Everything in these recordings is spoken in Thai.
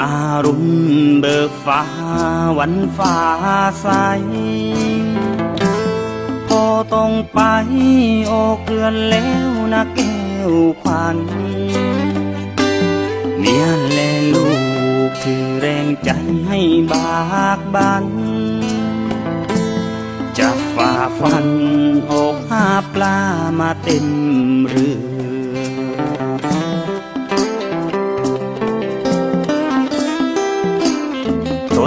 อารุณเบิกฟ้าวันฟ้าใส พอต้องไปโอเกลือนแล้วนะแก้วขวัญเมียและลูกคือแรงใจให้บากบัน จะฝ่าฟันออกหาปลามาเต็มเรือ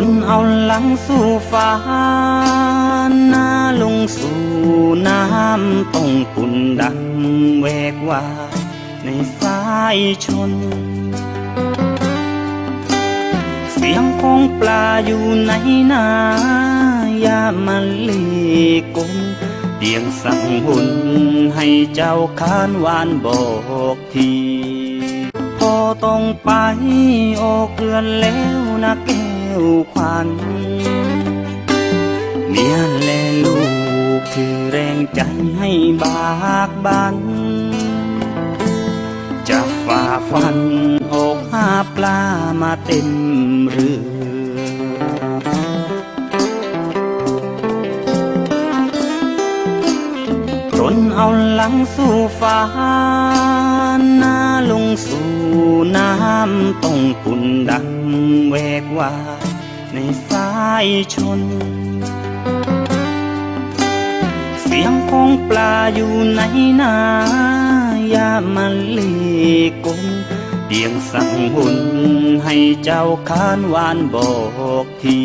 นเอาหลังสู่ฟ้าหน้าลงสู่น้ำต้องตุ่นดังแวกว่า ในสายชน เสียงของปลาอยู่ในนายามันลีกลมเตียงสั่งหุ่นให้เจ้าคานวานบอกทีพอต้องไปออกเรือนแล้วนะแก วขวัญเมียและลูกคือแรงใจให้บากบัน จะฝ่าฟันอกหาปลามาเต็มเรือจนเอาหลังสู่ฟ้าหน้าลงสู่น ต้องตุนดังแวกว่าในสายชน เสียงของปลาอยู่ในนายามันลีกลมเดียงสั่งหุ่นให้เจ้าคานวานบอกที